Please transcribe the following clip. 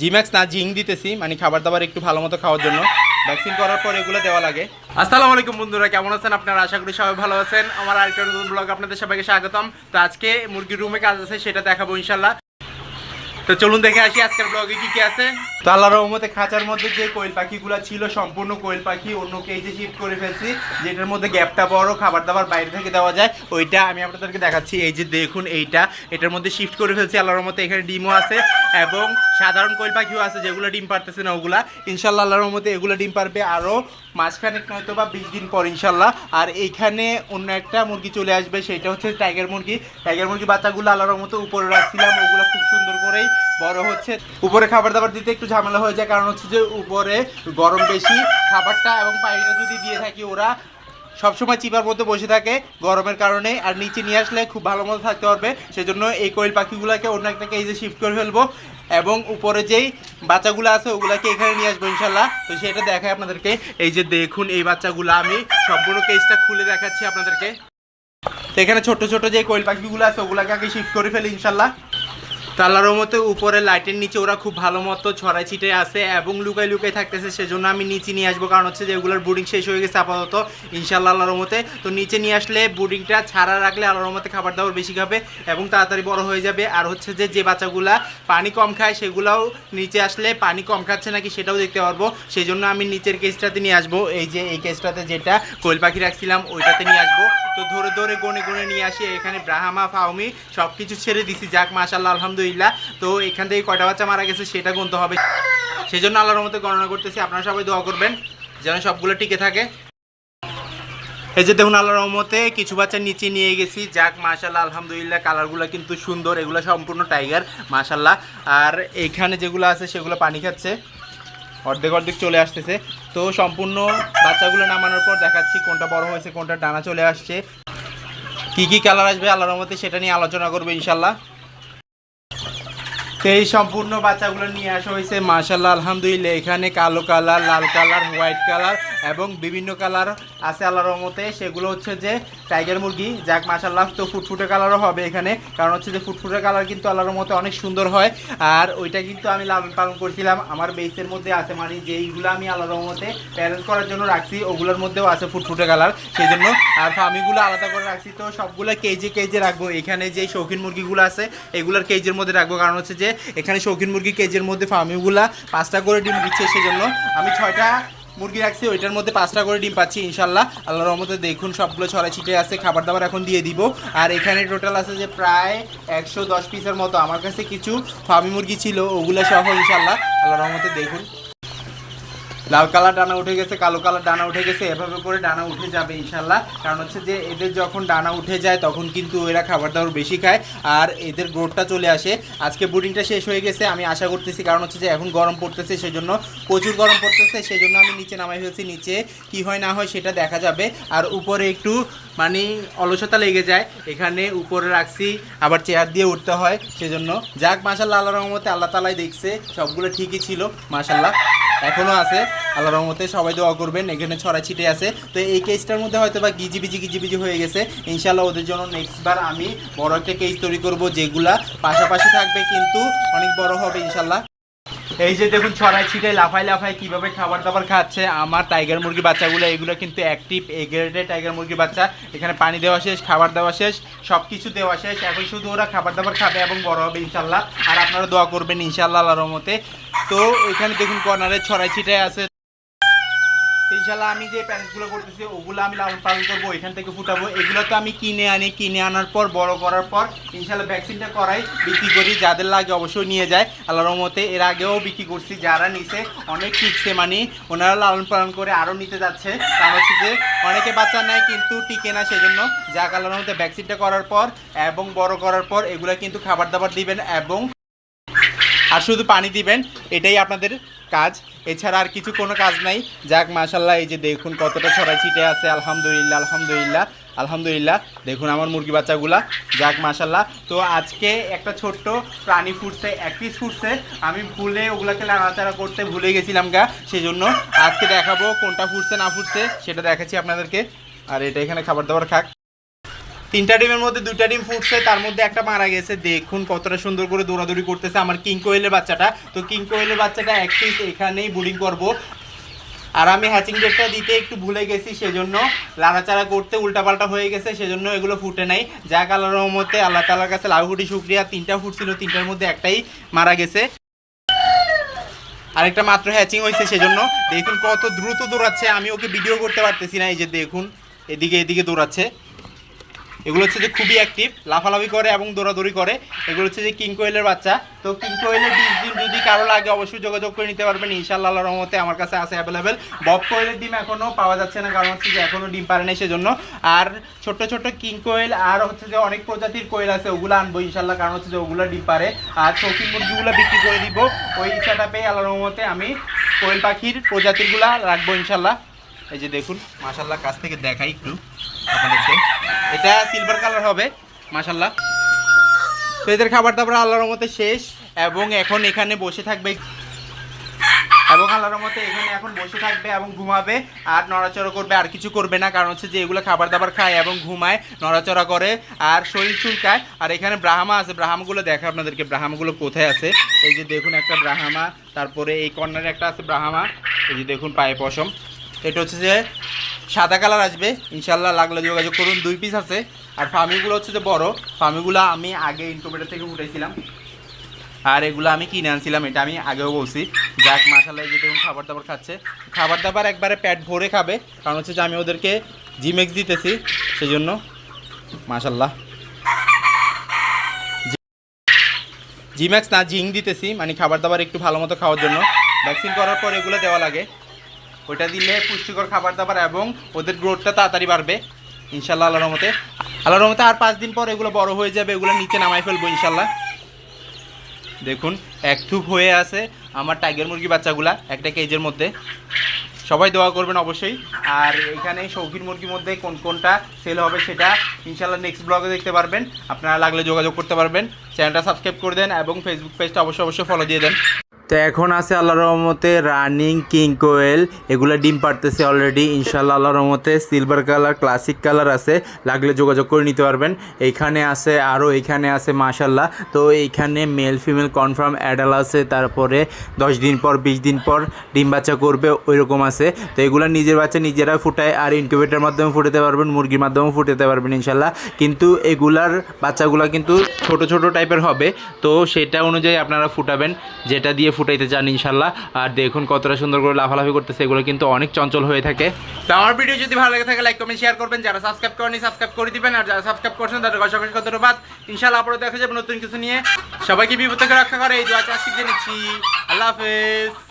জিম্যাক্স না জিং দিতেছি মানে খাবার দাবার একটু ভালো মতো খাওয়ার জন্য। ভ্যাকসিন করার পর এগুলো দেওয়া লাগে। আসসালামু আলাইকুম বন্ধুরা, কেমন আছেন আপনারা? আশা করি সবাই ভালো আছেন। আমার আরেকটা নতুন ব্লগ আপনাদের সবাইকে স্বাগতম। তো আজকে মুরগির রুমে কাজ আছে, সেটা দেখাবো ইনশাল্লাহ তো চলুন দেখে আসি আজকের ব্লগে কি কি আছে। তো আল্লাহ রহমতে খাঁচার মধ্যে যে কোয়েল পাখিগুলো ছিল, সম্পূর্ণ কোয়েল পাখি অন্য কেজে শিফট করে ফেলছি, যেটার মধ্যে গ্যাপটা বড় খাবার দাবার বাইরে থেকে দেওয়া যায়। ওইটা আমি আপনাদেরকে দেখাচ্ছি, এই যে দেখুন এইটা। এটার মধ্যে শিফট করে ফেলছি আল্লাহ রহমতে এখানে ডিমও আছে এবং সাধারণ কোয়েল পাখিও আছে, যেগুলো ডিম পারতেছে না ওগুলা। ইনশাল্লাহ আল্লাহ রহমতে এগুলো ডিম পারবে আরও মাঝখানে নয়তো বা বিশ দিন পর ইনশাল্লাহ আর এইখানে অন্য একটা মুরগি চলে আসবে, সেটা হচ্ছে টাইগার মুরগি। টাইগার মুরগি বাচ্চাগুলো আল্লাহর মতো উপরে রাখছিলাম, ওগুলো খুব সুন্দর করেই বড় হচ্ছে। উপরে খাবার দাবার দিতে একটু ঝামেলা হয়ে যায়, কারণ হচ্ছে যে উপরে গরম বেশি, খাবারটা এবং পানিটা যদি দিয়ে থাকি ওরা সবসময় চিপার মধ্যে বসে থাকে গরমের কারণে, আর নিচে নিয়ে আসলে খুব ভালো মতো থাকতে পারবে। সেজন্য এই কোয়েল পাখিগুলোকে অন্য একটা কেজে শিফট করে ফেলব এবং উপরে যেই বাচ্চাগুলো আছে, ওগুলাকে এখানে নিয়ে আসব ইনশাল্লাহ। তো সেটা দেখায় আপনাদেরকে। এই যে দেখুন, এই বাচ্চাগুলো আমি সম্পূর্ণ কেজটা খুলে দেখাচ্ছি আপনাদেরকে। তো এখানে ছোট ছোট যে কোয়েল পাখিগুলো আছে, ওগুলাকে আগে শিফট করে ফেলি ইনশাল্লাহ। তালার মতো উপরে লাইটের নিচে ওরা খুব ভালো মতো ছড়াই ছিটে আছে এবং লুকাই লুকাই থাকতেছে, সেজন্য আমি নিচে নিয়ে আসব। কারণ হচ্ছে যে এগুলোর বুডিং শেষ হয়ে গেছে আপাতত ইনশাল্লাহ আল্লাহর মতে তো নিচে নিয়ে আসলে বুডিংটা ছাড়া রাখলে আল্লাহর মতে খাবার দাবার বেশি খাবে এবং তাড়াতাড়ি বড় হয়ে যাবে। আর হচ্ছে যে যে বাচ্চাগুলা পানি কম খায়, সেগুলাও নিচে আসলে পানি কম খাচ্ছে নাকি সেটাও দেখতে পারব। সেই জন্য আমি নিচের কেসটাতে নিয়ে আসব। এই যে, এই কেসটাতে যেটা কোয়েল পাখি রাখছিলাম, ওইটাতে নিয়ে আসব। তো ধরে ধরে গনে গনে নিয়ে আসি, এখানে ব্রাহামা, ফাউমি সব কিছু ছেড়ে দিছি। যাক মাশাল্লাহ আলহামদুলিল্লাহ। তো এখান থেকে কয়টা বাচ্চা মারা গেছে সেটা গুনতে হবে। সেই জন্য আল্লাহর মতো গণনা করতেছি। আপনারা সবাই দোয়া করবেন যেন সবগুলো টিকে থাকে। এই যে দেখুন, আল্লাহর রহমতে কিছু বাচ্চা নিচে নিয়ে গেছি। যাক মাশাল্লাহ আলহামদুলিল্লাহ, কালারগুলো কিন্তু সুন্দর। এগুলো সম্পূর্ণ টাইগার মাশাল্লাহ আর এইখানে যেগুলো আছে সেগুলো পানি খাচ্ছে। অর্ধেক অর্ধেক চলে আসতেছে। তো সম্পূর্ণ বাচ্চাগুলো নামানোর পর দেখাচ্ছি কোনটা বড় হয়েছে, কোনটা ডানা চলে আসছে। কি কি কালার আসবে, আল্লাহর মতে সেটা নিয়ে আলোচনা করব ইনশাল্লাহ। তো এই সম্পূর্ণ বাচ্চাগুলো নিয়ে আসা হয়েছে মাশাল্লাহ আলহামদুলিল্লাহ। এখানে কালো কালার, লাল কালার, হোয়াইট কালার এবং বিভিন্ন কালার আছে আল্লাহর রহমতে। সেগুলো হচ্ছে যে টাইগার মুরগি, যাক মাশাল্লাহ তো ফুটফুটে কালারও হবে এখানে। কারণ হচ্ছে যে ফুটফুটে কালার কিন্তু আল্লাহর মতে অনেক সুন্দর হয়। আর ওইটা কিন্তু আমি লালন পালন করছিলাম। আমার বেসের মধ্যে আছে মানে যেইগুলো আমি আল্লাহর রহমতে প্যারেন্ট করার জন্য রাখছি, ওগুলোর মধ্যেও আছে ফুটফুটে কালার। সেই জন্য আর ফার্মিগুলো আলাদা করে রাখছি। তো সবগুলো কেজি কেজি রাখব। এখানে যে শৌখিন মুরগিগুলো আছে, এগুলোর কেজির মধ্যে রাখব। কারণ হচ্ছে যে এখানে শৌখিন মুরগি কেজির মধ্যে ফার্মিগুলা পাঁচটা করে ডিম দিচ্ছে, সেজন্য আমি ছয়টা মুরগি রাখছি, ওইটার মধ্যে পাঁচটা করে ডিম পাচ্ছি ইনশাল্লাহ আল্লাহ রহমতে দেখুন সবগুলো ছড়া ছিটে আছে খাবার দাবার এখন দিয়ে দিব। আর এখানে টোটাল আছে যে প্রায় একশো দশ পিসের মতো। আমার কাছে কিছু ফার্মি মুরগি ছিল, ওগুলো সহ ইনশাল্লাহ আল্লাহ রহমতে দেখুন। লাল কালার ডানা উঠে গেছে, কালো কালার ডানা উঠে গেছে, এভাবে করে ডানা উঠে যাবে ইনশাল্লাহ কারণ হচ্ছে যে এদের যখন ডানা উঠে যায়, তখন কিন্তু এরা খাবার দাবার বেশি খায় আর এদের গ্রোথটা চলে আসে। আজকে বুডিংটা শেষ হয়ে গেছে, আমি আশা করতেছি কারণ হচ্ছে যে এখন গরম পড়তেছে সেই জন্য প্রচুর গরম পড়তেছে সেই জন্য আমি নিচে নামাই হয়েছি নিচে কি হয় না হয় সেটা দেখা যাবে। আর উপরে একটু মানে অলসতা লেগে যায়, এখানে উপরে রাখছি, আবার চেয়ার দিয়ে উঠতে হয়। সেজন্য যাক মাসাল্লাহ আল্লাহ রহমতে আল্লাহ তালাই দেখছে, সবগুলো ঠিকই ছিল মাসাল্লাহ এখনও আছে। আল্লাহ রহমতে সবাই দোয়া করবেন, এখানে ছড়া ছিটে আছে। তো এই কেসটার মধ্যে হয়তো বা গিজি বিজি গিজি বিজি হয়ে গেছে। ইনশাল্লাহ ওদের জন্য নেক্সট বার আমি বড় একটা কেস তৈরি করব যেগুলা পাশাপাশি থাকবে, কিন্তু অনেক বড় হবে ইনশাল্লাহ এই যে দেখুন ছড়াই ছিটে লাফাই লাফাই কীভাবে খাবার দাবার খাচ্ছে, আমার টাইগার মুরগি বাচ্চাগুলো, এগুলো কিন্তু অ্যাক্টিভ এ গ্রেডের টাইগার মুরগি বাচ্চা। এখানে পানি দেওয়া শেষ, খাবার দেওয়া শেষ সব কিছু দেওয়া শেষ। এখন শুধু ওরা খাবার দাবার খাবে এবং বড় হবে, ইনশাল্লাহ। আর আপনারা দোয়া করবেন, ইনশাল্লাহ, আল্লাহর মতে তো এখানে দেখুন কর্নারের ছড়াই ছিটাই আছে তো ইনশাল্লাহ আমি যে প্যারেন্টসগুলো করতেছি ওগুলো আমি লালন পালন করব, এখান থেকে ফুটাবো। এগুলো তো আমি কিনে আনি, কিনে আনার পর, বড় করার পর, ইনশাল্লাহ ভ্যাকসিনটা করাই, বিক্রি করি, যাদের লাগে অবশ্যই নিয়ে যায়। আল্লাহ রহমতে এর আগেও বিক্রি করছি, যারা নিছে, অনেক টিকছে মানে ওনারা লালন পালন করে আরও নিতে যাচ্ছে। কারণ হচ্ছে যে, অনেকে বাচ্চা নেয় কিন্তু টিকে না সেজন্য যাক আল্লাহর রহমতে ভ্যাকসিনটা করার পর এবং বড় করার পর, এগুলো কিন্তু খাবার দাবার দিবেন এবং আর শুধু পানি দিবেন, এটাই আপনাদের কাজ। এছাড়া আর কিছু কোনো কাজ নাই। যাক মাশাল্লাহ এই যে দেখুন কতটা ছড়াই ছিটে আছে। আলহামদুলিল্লাহ আলহামদুলিল্লাহ আলহামদুলিল্লাহ। দেখুন আমার মুরগি বাচ্চাগুলা। যাক মাশাল্লাহ তো আজকে একটা ছোট্ট প্রাণী ফুটছে এক পিস ফুটছে। আমি ভুলে ওগুলাকে নাড়াচাড়া করতে ভুলে গেছিলাম গা সেই জন্য আজকে দেখাবো কোনটা ফুটছে, না ফুটছে, সেটা দেখাচ্ছি আপনাদেরকে। আর এটা এখানে খাবার দাবার খাক। তিনটা ডিমের মধ্যে দুইটা ডিম ফুটছে, তার মধ্যে একটা মারা গেছে। দেখুন কতটা সুন্দর করে দৌড়াদৌড়ি করতেছে আমার কিং কোয়েলের বাচ্চাটা। তো কিং কোয়েলের বাচ্চাটা পিস এখানেই বুডিং করব। আর আমি হ্যাচিং ডেটটা দিতে একটু ভুলে গেছি, সেজন্য লাড়াচাড়া করতে উল্টাপাল্টা হয়ে গেছে, সেজন্য এগুলো ফুটে নাই। যা কালার রহমতে, আল্লাহ তালার কাছে লাউহুটি শুক্রিয়া। তিনটা ফুটছিল, তিনটার মধ্যে একটাই মারা গেছে। আরেকটা মাত্র হ্যাচিং হয়েছে, সেজন্য দেখুন কত দ্রুত দৌড়াচ্ছে। আমি ওকে ভিডিও করতে পারতেছি না, এই যে দেখুন, এদিকে এদিকে দৌড়াচ্ছে। এগুলো হচ্ছে যে খুবই অ্যাক্টিভ লাফালাফি করে এবং দৌড়াদৌড়ি করে। এগুলো হচ্ছে যে কিং কোয়েলের বাচ্চা। তো কিং কোয়েলের বিশ ডিম যদি কারও লাগে, অবশ্যই যোগাযোগ করে নিতে পারবেন। ইনশাল্লাহ রহমতে আমার কাছে আছে অ্যাভেলেবেল বব কোয়েলের ডিম এখনও পাওয়া যাচ্ছে না, কারণ হচ্ছে যে এখনও ডিম পারে নাই সেজন্য। আর ছোট্ট ছোট্ট কিং কোয়েল আর হচ্ছে যে অনেক প্রজাতির কোয়েল আছে, ওগুলো আনব ইনশাল্লাহ কারণ হচ্ছে যে ওগুলো ডিম পারে। আর শৌখিন মুরগিগুলো বিক্রি করে দিব। ওই সেটা পেয়ে আল্লাহ রহমতে আমি কোয়েল পাখির প্রজাতিরগুলা রাখব ইনশাল্লাহ এই যে দেখুন মাশাল্লাহ কাছ থেকে দেখাই একটু আপনাদেরকে। এটা সিলভার কালার হবে মাশাল্লাহ তো এদের খাবার দাবার আল্লাহর মতে শেষ, এবং এখন এখানে বসে থাকবে, এবং আল্লাহর মতে এখানে এখন বসে থাকবে এবং ঘুমাবে, আর নড়াচড়া করবে, আর কিছু করবে না, কারণ হচ্ছে যে এগুলো খাবার দাবার খায় এবং ঘুমায়, নড়াচড়া করে, আর শরীর চুলকায়। আর এখানে ব্রাহ্মা আছে, ব্রাহ্মাগুলো দেখে আপনাদেরকে, ব্রাহ্মাগুলো কোথায় আছে? এই যে দেখুন একটা ব্রাহ্মা, তারপরে এই কর্নারে একটা আছে ব্রাহ্মা, এই যে দেখুন পায়ে পশম। এটা হচ্ছে যে সাদা কালার আসবে, ইনশাল্লাহ লাগলে যোগাযোগ করুন। দুই পিস আছে। আর ফার্মিগুলো হচ্ছে যে বড়। ফার্মিগুলো আমি আগে ইনকুবেটার থেকে উঠেছিলাম আর এগুলো আমি কিনে আনছিলাম, এটা আমি আগেও বলছি। যাক এই যে দেখুন খাবার দাবার খাচ্ছে। খাবার দাবার একবারে পেট ভরে খাবে। কারণ হচ্ছে যে আমি ওদেরকে জিমেক্স দিতেছি সেই জন্য মাসাল্লাহ জিম্যাক্স না জিং দিতেছি মানে খাবার দাবার একটু ভালো মতো খাওয়ার জন্য। ভ্যাকসিন করার পর এগুলো দেওয়া লাগে। ওইটা দিলে পুষ্টিকর খাবার দাবার এবং ওদের গ্রোথটা তাড়াতাড়ি বাড়বে, ইনশাল্লাহ আল্লাহর রহমতে। আল্লাহর রহমতে আর পাঁচ দিন পর এগুলো বড় হয়ে যাবে, এগুলো নিচে নামাই ফেলব, ইনশাল্লাহ। দেখুন, এক থুপ হয়ে আছে আমার টাইগার মুরগি বাচ্চাগুলা, একটা কেজের মধ্যে। সবাই দোয়া করবেন অবশ্যই। আর এখানে শৌখিন মুরগির মধ্যে কোন কোনটা সেল হবে সেটা ইনশাল্লাহ নেক্সট ব্লগে দেখতে পারবেন। আপনারা লাগলে যোগাযোগ করতে পারবেন। চ্যানেলটা সাবস্ক্রাইব করে দেন এবং ফেসবুক পেজটা অবশ্যই অবশ্যই ফলো দিয়ে দেন। তো এখন আছে আল্লাহ রহমতে রানিং কিং কোয়েল। এগুলো ডিম পারতেছে অলরেডি ইনশাল্লাহ আল্লাহর রহমতে সিলভার কালার ক্লাসিক কালার আছে। লাগলে যোগাযোগ করে নিতে পারবেন। এইখানে আছে আরও এইখানে আছে মাশাল্লাহ তো এইখানে মেল ফিমেল কনফার্ম অ্যাডাল আছে। তারপরে দশ দিন পর, বিশ দিন পর ডিম বাচ্চা করবে ওই রকম আছে। তো এগুলো নিজের বাচ্চা নিজেরা ফুটায় আর ইনকিউবেটার মাধ্যমে ফুটাতে পারবেন, মুরগির মাধ্যমেও ফুটাতে পারবেন ইনশাল্লাহ কিন্তু এগুলার বাচ্চাগুলো কিন্তু ছোট ছোট টাইপের হবে। তো সেটা অনুযায়ী আপনারা ফুটাবেন, যেটা দিয়ে ফুটাইতে চান ইনশাল্লাহ। আর দেখুন কতটা সুন্দর করে লাফালাফি করতেছে, এগুলো কিন্তু অনেক চঞ্চল হয়ে থাকে। তো আমার ভিডিও যদি ভালো লাগে থাকে লাইক কমেন্ট শেয়ার করবেন। যারা সাবস্ক্রাইব করেনি সাবস্ক্রাইব করে দিবেন। আর যারা সাবস্ক্রাইব করছেন তাদের অসংখ্য ধন্যবাদ। ইনশাল্লাহ আপনারা দেখা যাবে নতুন কিছু নিয়ে। সবাইকে বিপদ থেকে রক্ষা করে। এই দোয়া আজকে নিচ্ছি আল্লাহ হাফেজ।